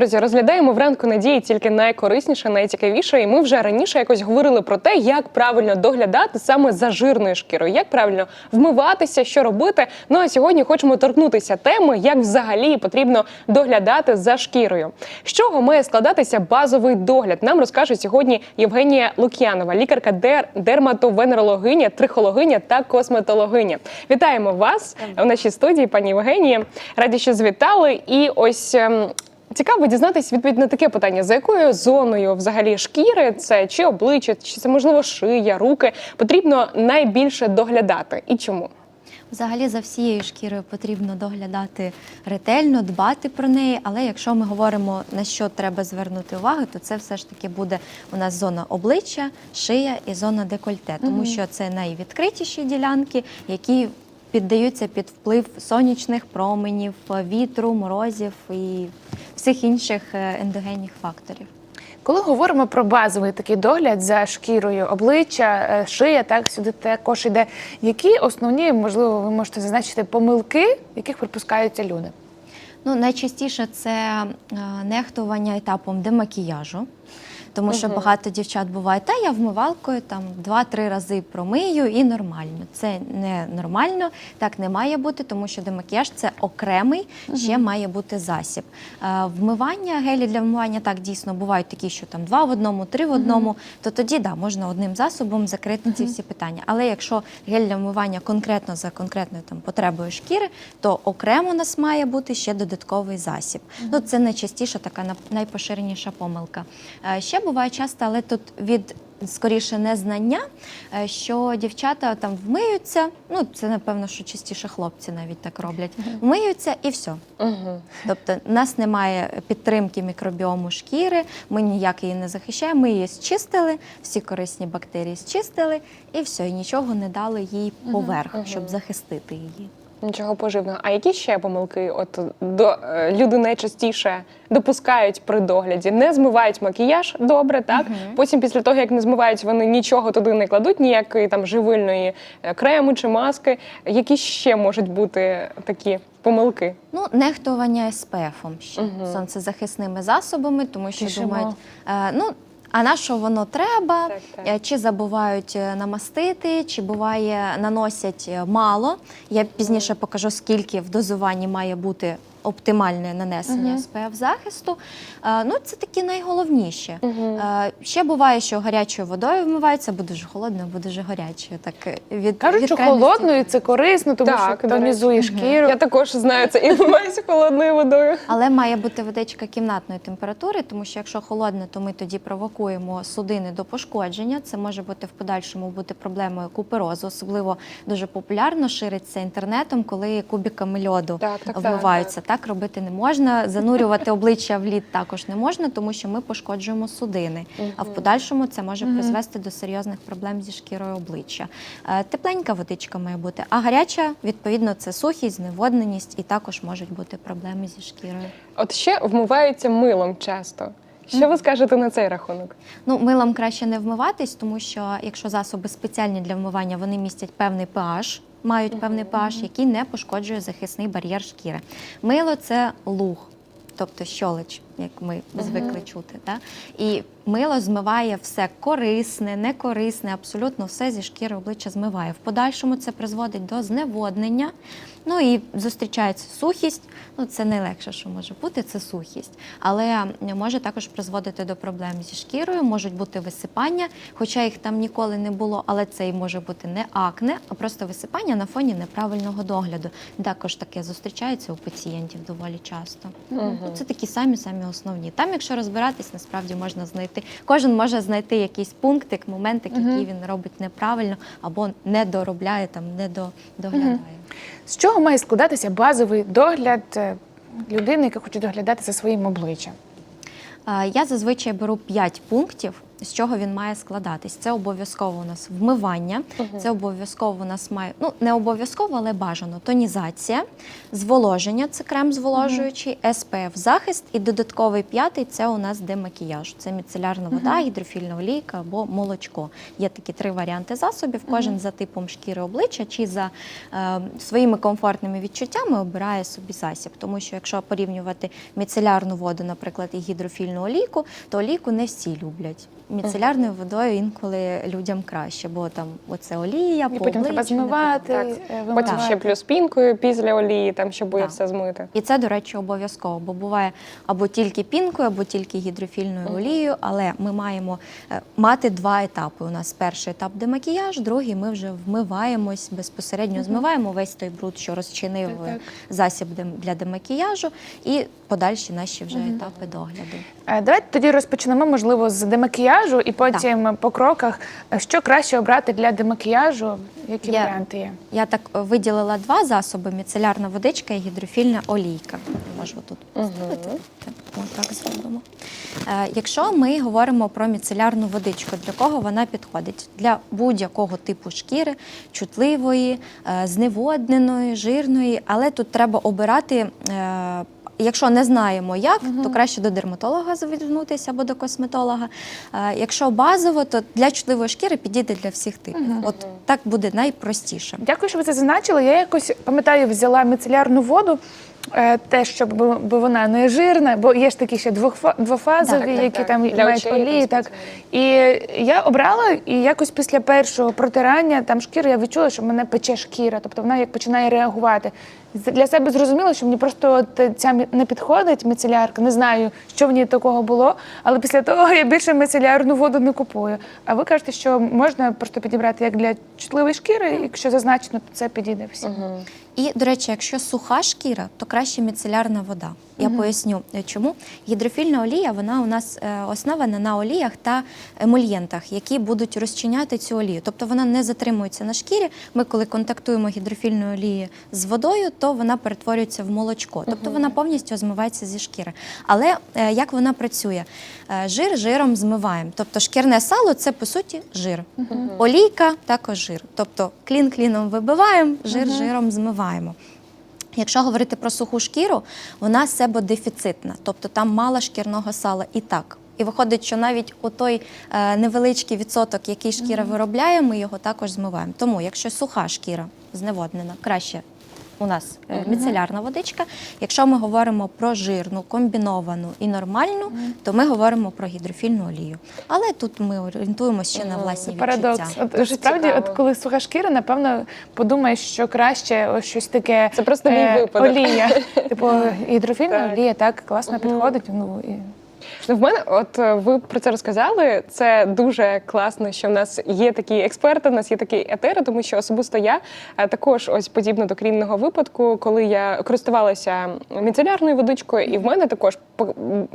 Друзі, розглядаємо вранку надії тільки найкорисніше, найцікавіше. І ми вже раніше якось говорили про те, як правильно доглядати саме за жирною шкірою, як правильно вмиватися, що робити. Ну а сьогодні хочемо торкнутися теми, як взагалі потрібно доглядати за шкірою. З чого має складатися базовий догляд? Нам розкаже сьогодні Євгенія Лук'янова, лікарка дер... дерматовенерологиня, трихологиня та косметологиня. Вітаємо вас у нашій студії, пані Євгенії. Раді, що звітали. І ось. Цікаво дізнатись відповідь на таке питання: за якою зоною взагалі шкіри це? Чи обличчя, чи це можливо шия, руки? Потрібно найбільше доглядати. І чому? Взагалі за всією шкірою потрібно доглядати ретельно, дбати про неї. Але якщо ми говоримо на що треба звернути увагу, то це все ж таки буде у нас зона обличчя, шия і зона декольте, тому що це найвідкритіші ділянки, які піддаються під вплив сонячних променів, вітру, морозів і всіх інших е, ендогенних факторів. Коли говоримо про базовий такий догляд за шкірою обличчя, е, шия, так сюди також йде. Які основні, можливо, ви можете зазначити помилки, яких припускаються люди? Ну, найчастіше це е, нехтування етапом демакіяжу. Тому що багато дівчат буває, та я вмивалкою там два-три рази промию і нормально. Це не нормально, так не має бути, тому що демакіяж це окремий, ще має бути засіб. Е, Вмивання, гелі для вмивання так дійсно бувають такі, що там два в одному, три в одному, то тоді да, можна одним засобом закрити ці всі питання. Але якщо гель для вмивання конкретно за конкретною там потребою шкіри, то окремо у нас має бути ще додатковий засіб. Ну це найчастіша така на- найпоширеніша помилка. Е, Ще буває часто, але тут від скоріше незнання, е, що дівчата там вмиються. Ну це напевно, що частіше хлопці навіть так роблять. Вмиються і все. Угу. Тобто в нас немає підтримки мікробіому шкіри, ми ніяк її не захищаємо. Ми її зчистили, всі корисні бактерії зчистили, і все, і нічого не дали їй поверх, щоб захистити її. Нічого поживного. А які ще помилки от до е, люди найчастіше допускають при догляді? Не змивають макіяж добре, так потім, після того як не змивають, вони нічого туди не кладуть, ніякої там живильної е, крему чи маски. Які ще можуть бути такі помилки? Ну, нехтування СПФом ще сонцезахисними засобами, тому що Тішимо. думають, е, ну. А на що воно треба? Так, так. Е, Чи забувають е, намастити, чи буває наносять е, мало. Я пізніше покажу, скільки в дозуванні має бути оптимальне нанесення СПФ захисту. Е, Ну, це такі найголовніші. Е, Ще буває, що гарячою водою вмиваються, бо дуже холодно, бо дуже гарячою. Так е, від Кажуть, від що холодною це корисно, тому Так, що тонізує шкіру. Я також знаю це і вмиваюся холодною водою. Але має бути водичка кімнатної температури, тому що якщо холодна, то ми тоді провокуємо судини до пошкодження. Це може бути в подальшому бути проблемою куперозу. Особливо дуже популярно шириться інтернетом, коли кубиками льоду Так, так, так, вмиваються. Так, робити не можна. Занурювати обличчя в лід також не можна, тому що ми пошкоджуємо судини. А в подальшому це може призвести до серйозних проблем зі шкірою обличчя. Е, Тепленька водичка має бути, а гаряча, відповідно, це сухість, зневодненість і також можуть бути проблеми зі шкірою. От ще вмиваються милом часто. Що ви скажете на цей рахунок? Ну, милом краще не вмиватись, тому що якщо засоби спеціальні для вмивання, вони містять певний pH, мають певний pH, який не пошкоджує захисний бар'єр шкіри. Мило це луг, тобто щолоч, як ми звикли чути. Та? І мило змиває все корисне, некорисне, абсолютно все зі шкіри обличчя змиває. В подальшому це призводить до зневоднення. Ну і зустрічається сухість. Ну, це найлегше, що може бути, це сухість. Але може також призводити до проблем зі шкірою, можуть бути висипання, хоча їх там ніколи не було, але це і може бути не акне, а просто висипання на фоні неправильного догляду. Також таке зустрічається у пацієнтів доволі часто. Ну, Це такі самі самі основні. Там, якщо розбиратись, насправді можна знайти. Кожен може знайти якийсь пунктик, моментик, який він робить неправильно або не доробляє там, не до, доглядає. З чого має складатися базовий догляд е, людини, яка хоче доглядати за своїм обличчям? Я зазвичай беру 5 пунктів, з чого він має складатись. Це обов'язково у нас вмивання, це обов'язково у нас має, ну не обов'язково, але бажано тонізація, зволоження, це крем зволожуючий, SPF захист і додатковий п'ятий це у нас демакіяж. Це міцелярна вода, гідрофільна олійка або молочко. Є такі три варіанти засобів. Кожен за типом шкіри обличчя чи за е, своїми комфортними відчуттями обирає собі засіб. Тому що якщо порівнювати міцелярну воду, наприклад, і гідрофільну олійку, то олійку не всі люблять. Міцелярною водою інколи людям краще, бо там оце олія, І потім треба обличчю змивати, так. е, Потім ще плюс пінкою після олії, там щоб буде Так. все змити. І це, до речі, обов'язково, бо буває або тільки пінкою, або тільки гідрофільною олією, але ми маємо е, мати два етапи. У нас перший етап демакіяж, другий ми вже вмиваємось, безпосередньо змиваємо весь той бруд, що розчинив Так, е, так. засіб дем- для демакіяжу, і подальші наші вже етапи догляду. Е, Давайте тоді розпочнемо, можливо, з демакіяжу, і потім по кроках, е, що краще обрати для демакіяжу, які Я- варіанти є. Я так е, виділила два засоби: міцелярна водичка і гідрофільна олійка. Можу тут поставити. Так, зробимо. Якщо ми говоримо про міцелярну водичку, для кого вона підходить? Для будь-якого типу шкіри, чутливої, зневодненої, жирної, але тут треба обирати. Якщо не знаємо як, то краще до дерматолога звернутися або до косметолога. Е, Якщо базово, то для чутливої шкіри підійде для всіх типів. От так буде найпростіше. Дякую, що ви це зазначили. Я якось пам'ятаю, взяла міцелярну воду. Е, Те, щоб бо вона не жирна, бо є ж такі ще двофазові, Так, так, які так. там Для мають очей олії. Так і я обрала, і якось після першого протирання там шкіри я відчула, що мене пече шкіра, тобто вона як починає реагувати. Для себе зрозуміло, що мені просто от ця не підходить міцелярка. Не знаю, що в ній такого було, але після того я більше міцелярну воду не купую. А ви кажете, що можна просто підібрати як для чутливої шкіри, якщо зазначено, то це підійде всім. І, до речі, якщо суха шкіра, то краще міцелярна вода. Я поясню е, чому. Гідрофільна олія вона у нас е, основана на оліях та емульєнтах, які будуть розчиняти цю олію. Тобто вона не затримується на шкірі. Ми, коли контактуємо гідрофільною олією з водою, то вона перетворюється в молочко. Тобто вона повністю змивається зі шкіри. Але е, як вона працює? Жир жиром змиваємо. Тобто шкірне сало це по суті жир. Олійка також жир. Тобто клін кліном вибиваємо, жир жиром змиваємо. Якщо говорити про суху шкіру, вона себодефіцитна, тобто там мало шкірного сала і так. І виходить, що навіть у той е, невеличкий відсоток, який шкіра виробляє, ми його також змиваємо. Тому, якщо суха шкіра зневоднена, краще у нас е, міцелярна водичка. Якщо ми говоримо про жирну, комбіновану і нормальну, то ми говоримо про гідрофільну олію. Але тут ми орієнтуємося ще на власні Парадокс. відчуття. От справді, от коли суха шкіра, напевно, подумаєш, що краще ось щось таке. е, Це просто мій випадок. Олія. Типу гідрофільна Так. олія, так класно підходить. Ну і в мене, от е, ви про це розказали. Це дуже класно, що в нас є такі експерти, в нас є такі етери, тому що особисто я е, також ось подібно до крінного випадку, коли я користувалася міцелярною водичкою, і в мене також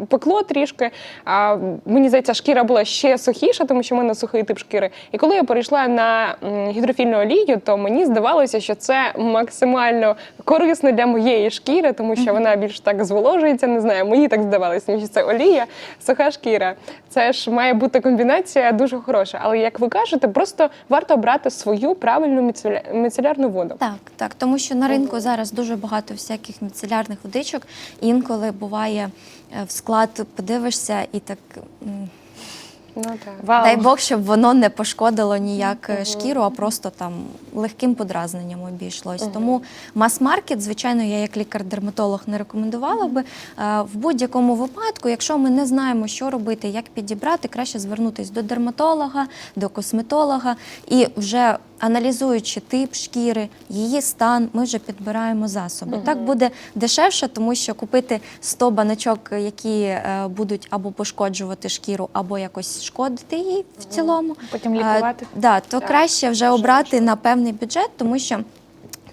пекло трішки. А мені здається, шкіра була ще сухіша, тому що в мене сухий тип шкіри. І коли я перейшла на гідрофільну олію, то мені здавалося, що це максимально корисно для моєї шкіри, тому що вона більш так зволожується. Не знаю, мені так здавалося, що це олія, суха шкіра. Це ж має бути комбінація дуже хороша. Але як ви кажете, просто варто обрати свою правильну міцеля- міцелярну воду. Так, так, тому що на ринку зараз дуже багато всяких міцелярних водичок. Інколи буває е, в склад подивишся і так. Ну так. вау. Дай Бог, щоб воно не пошкодило ніяк е, шкіру, а просто там легким подразненням обійшлось. Тому мас-маркет, звичайно, я як лікар-дерматолог не рекомендувала би. Е, В будь-якому випадку, якщо ми не знаємо, що робити, як підібрати, краще звернутися до дерматолога, до косметолога і вже. Аналізуючи тип шкіри, її стан, ми вже підбираємо засоби. Так буде дешевше, тому що купити 100 баночок, які е, будуть або пошкоджувати шкіру, або якось шкодити їй в цілому. Потім лікувати. Е, да, то Так, краще вже обрати на певний бюджет, тому що.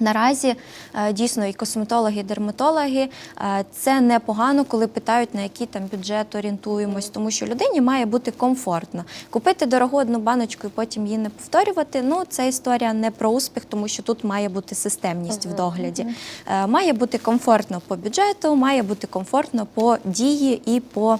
Наразі е, дійсно і косметологи, і дерматологи е, це непогано, коли питають, на який там бюджет орієнтуємось, тому що людині має бути комфортно. Купити дорогу одну баночку і потім її не повторювати. Ну це історія не про успіх, тому що тут має бути системність в догляді. Е, Має бути комфортно по бюджету, має бути комфортно по дії і по.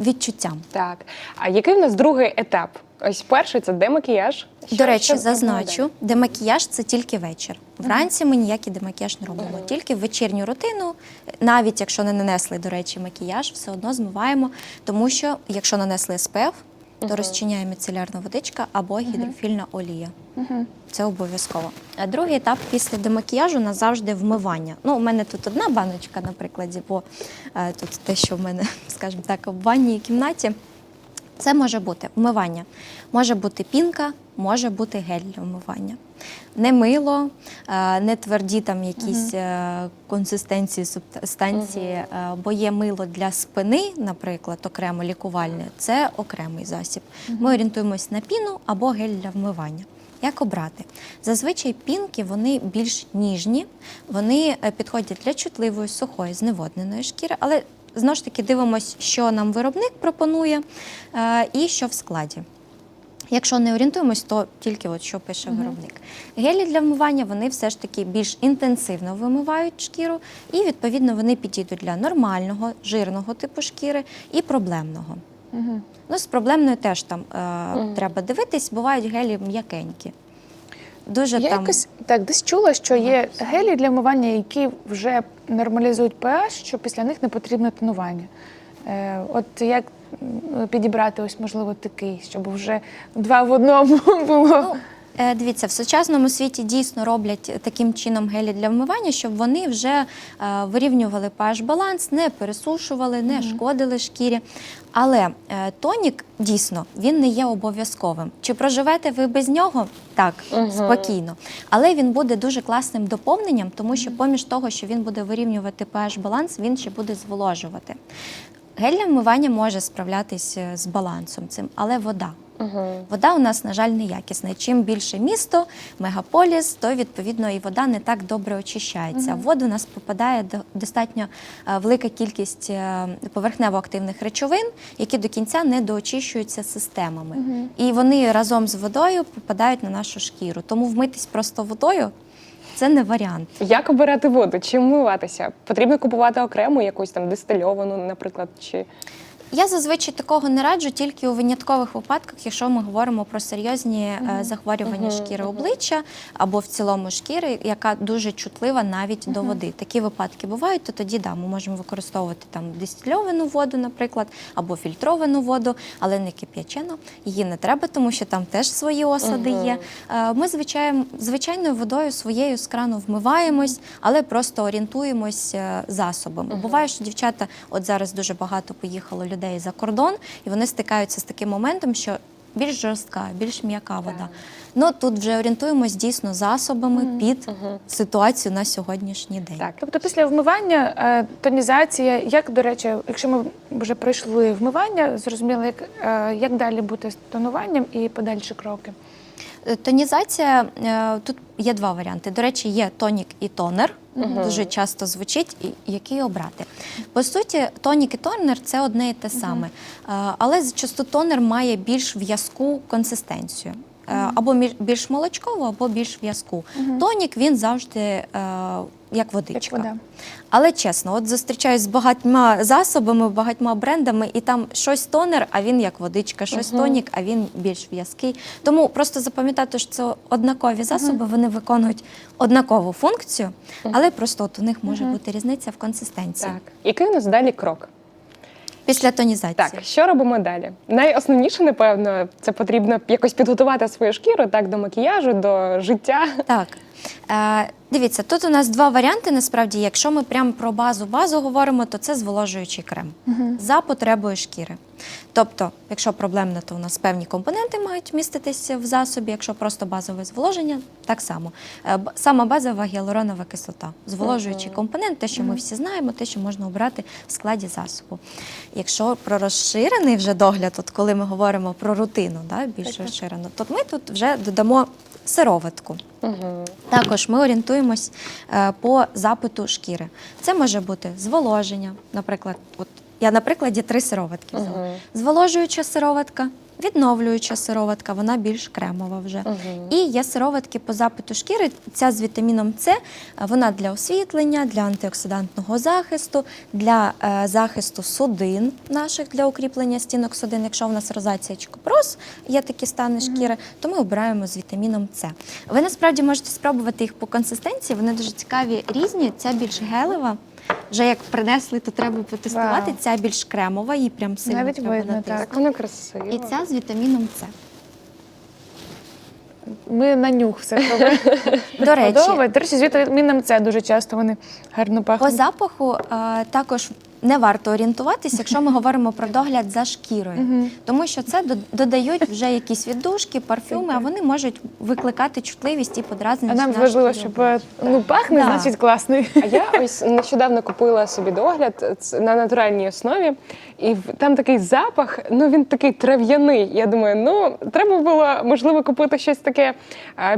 Відчуттям. Так. А який в нас другий етап? Ось перший це демакіяж. Що- До речі, що зазначу, демакіяж це тільки вечір. Вранці ми ніякий демакіяж не робимо, тільки в вечірню рутину, навіть якщо не нанесли, до речі, макіяж, все одно змиваємо, тому що якщо нанесли СПФ, то розчиняє міцелярна водичка або гідрофільна олія. Це обов'язково. А другий етап після демакіяжу у нас завжди вмивання. Ну, у мене тут одна баночка, наприклад, бо е, тут те, що в мене, скажімо так, в ванній кімнаті. Це може бути вмивання, може бути пінка, може бути гель для вмивання. Не мило, е, не тверді там якісь е, консистенції, субстанції, е, бо є мило для спини, наприклад, окремо лікувальне, це окремий засіб. Ми орієнтуємось на піну або гель для вмивання. Як обрати? Зазвичай пінки вони більш ніжні, вони е, підходять для чутливої, сухої, зневодненої шкіри, але знову ж таки дивимося, що нам виробник пропонує е, і що в складі. Якщо не орієнтуємось, то тільки от що пише виробник. Гелі для вмивання вони все ж таки більш інтенсивно вимивають шкіру, і відповідно вони підійдуть для нормального, жирного типу шкіри і проблемного. Ну, з проблемною теж там е, треба дивитись, бувають гелі м'якенькі. Дуже Я там якось так десь чула, що є гелі для вмивання, які вже нормалізують pH, що після них не потрібно тонування. Е, от як підібрати ось можливо такий, щоб вже два в одному було. Ну, дивіться, в сучасному світі дійсно роблять таким чином гелі для вмивання, щоб вони вже е, вирівнювали pH баланс, не пересушували, не шкодили шкірі. Але е, тонік дійсно він не є обов'язковим. Чи проживете ви без нього? Так, спокійно. Але він буде дуже класним доповненням, тому що поміж того, що він буде вирівнювати pH баланс, він ще буде зволожувати. Гель для вмивання може справлятись е, з балансом цим, але вода. Вода у нас, на жаль, неякісна. Чим більше місто, мегаполіс, то відповідно і вода не так добре очищається. В воду у нас попадає до- достатньо е, велика кількість е, поверхнево-активних речовин, які до кінця не доочищуються системами. І вони разом з водою попадають на нашу шкіру. Тому вмитись просто водою це не варіант. Як обирати воду? Чим вмиватися? Потрібно купувати окрему якусь там дистильовану, наприклад, чи Я зазвичай такого не раджу тільки у виняткових випадках, якщо ми говоримо про серйозні е, захворювання шкіри обличчя або в цілому шкіри, яка дуже чутлива навіть до води. Такі випадки бувають, то тоді да, ми можемо використовувати там дистильовану воду, наприклад, або фільтровану воду, але не кип'ячену. Її не треба, тому що там теж свої осади є. Е, Ми звичайно, звичайною водою своєю з крану вмиваємось, але просто орієнтуємось е, засобами. Буває, що дівчата, от зараз дуже багато поїхало людей за кордон, і вони стикаються з таким моментом, що більш жорстка, більш м'яка вода. Ну тут вже орієнтуємось дійсно засобами під ситуацію на сьогоднішній день. так. Тобто після вмивання е, тонізація, як до речі, якщо ми вже пройшли вмивання, зрозуміли, як, е, як далі бути з тонуванням і подальші кроки. Е, Тонізація е, тут є два варіанти. До речі, є тонік і тонер. Дуже часто звучить, і який обрати. По суті, тонік і тонер це одне і те саме. Угу. Але часто тонер має більш в'язку консистенцію. Е, Або більш молочкову, або більш в'язку. Тонік він завжди е, як водичка. вода. Але чесно, от зустрічаюсь з багатьма засобами, багатьма брендами, і там щось тонер, а він як водичка, щось тонік, а він більш в'язкий. Тому просто запам'ятати, що це однакові засоби, вони виконують однакову функцію, але просто от у них може бути різниця в консистенції Так. Який у нас далі крок? Після тонізації. Так, що робимо далі? Найосновніше, напевно, це потрібно якось підготувати свою шкіру так до макіяжу, до життя. Так. Е, дивіться, тут у нас два варіанти. Насправді, якщо ми прямо про базу базу говоримо, то це зволожуючий крем за потребою шкіри. Тобто, якщо проблемно, то у нас певні компоненти мають міститися в засобі. Якщо просто базове зволоження, так само. Е, Сама базова гіалуронова кислота, зволожуючий компонент, те, що ми всі знаємо, те, що можна обрати в складі засобу. Якщо про розширений вже догляд, от коли ми говоримо про рутину, да, більш розширено, то ми тут вже додамо сироватку. Угу. Також ми орієнтуємось е, по запиту шкіри. Це може бути зволоження, наприклад, от я на прикладі три сироватки взяла. Мгм. Зволожуюча сироватка, відновлююча сироватка, вона більш кремова вже. Мгм. І є сироватки по запиту шкіри. Ця з вітаміном С, е, вона для освітлення, для антиоксидантного захисту, для е, захисту судин наших для укріплення стінок судин. Якщо в нас розація чи купроз, є такі стани шкіри, то ми обираємо з вітаміном С. Ви насправді можете спробувати їх по консистенції. Вони дуже цікаві, різні. Ця більш гелева. Вже як принесли, то треба потестувати. Вау. Ця більш кремова, її прям сильно Навіть треба видно, натиснути. Так, воно красиво. І ця з вітаміном С. Ми на нюх все. До речі. До речі, з вітаміном С дуже часто вони гарно По запаху е, також не варто орієнтуватися, якщо ми говоримо про догляд за шкірою, тому що це до- додають вже якісь віддушки, парфюми, а вони можуть викликати чутливість і А подразненість. нам на важливо, щоб е, ну пахне, Да. значить класний. А я ось нещодавно купила собі догляд на натуральній основі, і в- там такий запах, ну він такий трав'яний. Я думаю, ну треба було можливо купити щось таке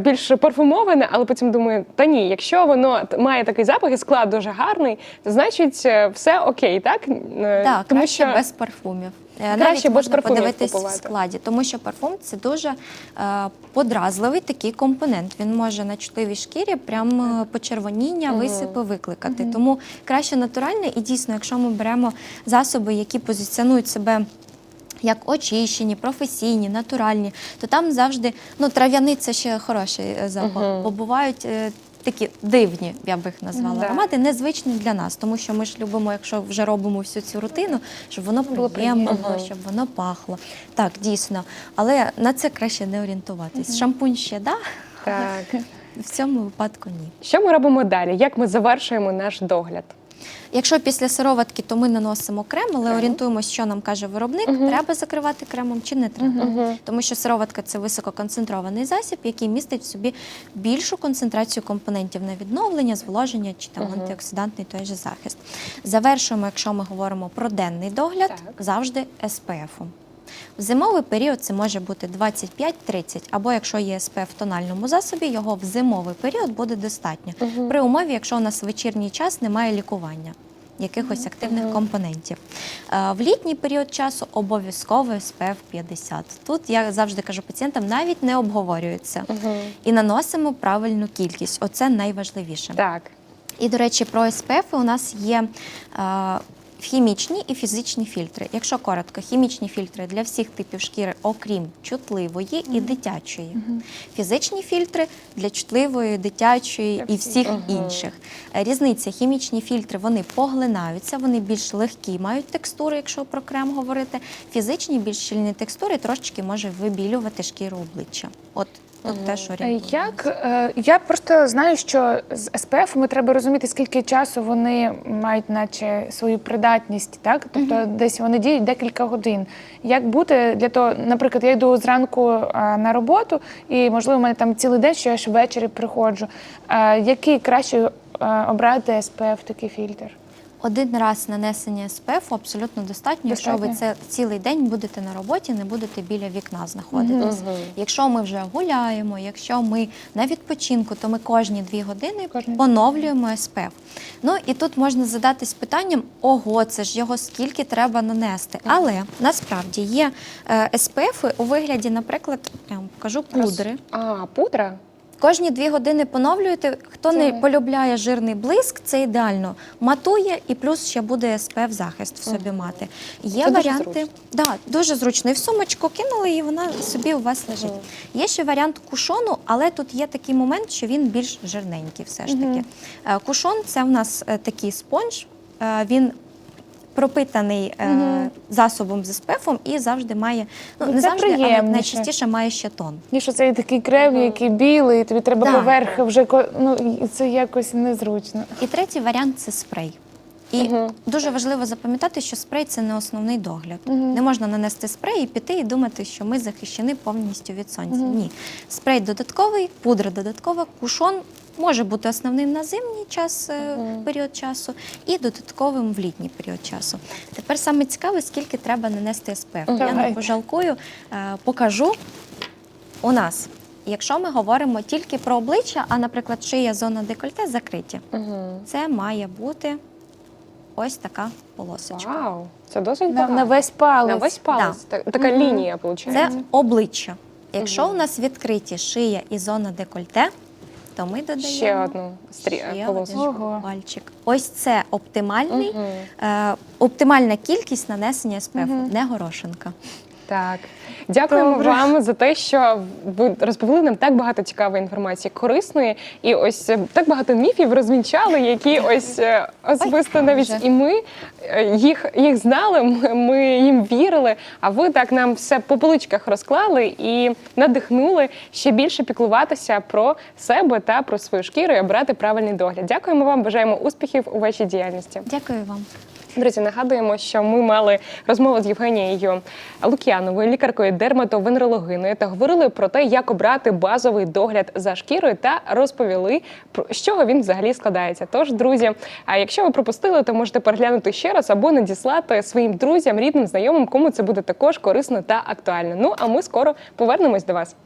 більш парфумоване, але потім думаю, та ні, якщо воно має такий запах і склад дуже гарний, то значить е, все окей, так? Е, Так, Тому краще що без парфумів. Е, Краще Навіть без можна парфумів подивитись в складі, тому що парфум це дуже е, подразливий такий компонент. Він може на чутливій шкірі прям е, почервоніння, висипи викликати. Тому краще натуральне і дійсно, якщо ми беремо засоби, які позиціонують себе. Як очищені, професійні, натуральні, то там завжди ну трав'яний це ще хороший запах, бо бувають е, такі дивні, я би їх назвала Да. аромати, незвичні для нас, тому що ми ж любимо, якщо вже робимо всю цю рутину, щоб воно Було приємно щоб воно пахло. Так, дійсно. Але на це краще не орієнтуватись. Шампунь ще да, так. в цьому випадку ні. Що ми робимо далі? Як ми завершуємо наш догляд? Якщо після сироватки, то ми наносимо крем, але орієнтуємося, що нам каже виробник, треба закривати кремом чи не треба. Угу. Тому що сироватка це висококонцентрований засіб, який містить в собі більшу концентрацію компонентів на відновлення, зволоження чи там угу. антиоксидантний той же захист. Завершуємо, якщо ми говоримо про денний догляд, Так. завжди SPF. В зимовий період це може бути 25-30, або якщо є SPF в тональному засобі, його в зимовий період буде достатньо. Мгм. При умові, якщо у нас в вечірній час немає лікування. Якихось активних Мгм. компонентів. Е, В літній період часу обов'язково SPF 50. Тут я завжди кажу пацієнтам, навіть не обговорюється. Мгм. І наносимо правильну кількість. Оце найважливіше. Так. І, до речі, про SPF у нас є е, хімічні і фізичні фільтри. Якщо коротко, хімічні фільтри для всіх типів шкіри, окрім чутливої і дитячої. Фізичні фільтри для чутливої, дитячої і всіх інших. Різниця, хімічні фільтри вони поглинаються, вони більш легкі мають текстури, якщо про крем говорити. Фізичні, більш щільні текстури трошечки може вибілювати шкіру обличчя. От, от те, що Е. Як е, я просто знаю, що з СПФ ми треба розуміти, скільки часу вони мають, наче свою придатність, так тобто десь вони діють декілька годин. Як бути для того, наприклад, я йду зранку е, на роботу, і можливо, в мене там цілий день, що я ж ввечері приходжу. Е, Який краще е, обрати СПФ такий фільтр? Один раз нанесення SPF абсолютно достатньо, якщо ви це цілий день будете на роботі, не будете біля вікна знаходитись. Мгм. Якщо ми вже гуляємо, якщо ми на відпочинку, то ми кожні дві години Кожні- поновлюємо SPF. Ну і тут можна задатись питанням: ого, це ж його скільки треба нанести. Але насправді є е, SPF у вигляді, наприклад, я вам покажу пудри. А, пудра? Кожні дві години поновлюєте. Хто не полюбляє жирний блиск, це ідеально. Матує і плюс ще буде SPF захист в собі мати. Є Це варіанти, зручно. да, дуже зручно. І в сумочку кинули, і вона собі у вас лежить. Мгм. Є ще варіант кушону, але тут є такий момент, що він більш жирненький. Все ж таки. Е, Кушон це в нас е, такий спонж. е, Він пропитаний е, Мгм. засобом з SPF і завжди має, ну Ну, не це завжди, але приємніше. найчастіше має ще тон. Що цей такий крем, який білий, і тобі треба Так. поверх вже ко- ну і це якось незручно. І третій варіант це спрей. І дуже важливо запам'ятати, що спрей це не основний догляд. Мгм. Не можна нанести спрей і піти і думати, що ми захищені повністю від сонця. Ні. Спрей додатковий, пудра додаткова, кушон може бути основним на зимній час, Мгм. період часу, і додатковим в літній період часу. Тепер саме цікаве, скільки треба нанести SPF. Я Давай. не пожалкую, е, покажу. У нас Якщо ми говоримо тільки про обличчя, а, наприклад, шия, зона декольте закриті, Угу. це має бути ось така полосочка. Вау, це досить На, багато. на весь палець. На весь палець. Так- Така лінія, виходить. Це обличчя. Якщо у нас відкриті шия і зона декольте, то ми додаємо Ще одну стрі... ще полоску. один Ого. пальчик. Ось це оптимальний, Мгм. е, оптимальна кількість нанесення СПФ, не горошинка. Так, дякуємо Добре. вам за те, що ви розповіли нам так багато цікавої інформації, корисної, і ось е, так багато міфів розвінчали, які ось е, особисто навіть і ми е, їх, їх знали, ми їм вірили. А ви так нам все по поличках розклали і надихнули ще більше піклуватися про себе та про свою шкіру і обрати правильний догляд. Дякуємо вам, бажаємо успіхів у вашій діяльності. Дякую вам. Друзі, нагадуємо, що ми мали розмову з Євгенією Лук'яновою, лікаркою дерматовенерологиною, та говорили про те, як обрати базовий догляд за шкірою, та розповіли з чого він взагалі складається. Тож, друзі, а якщо ви пропустили, то можете переглянути ще раз або надіслати своїм друзям, рідним, знайомим, кому це буде також корисно та актуально. Ну а ми скоро повернемось до вас.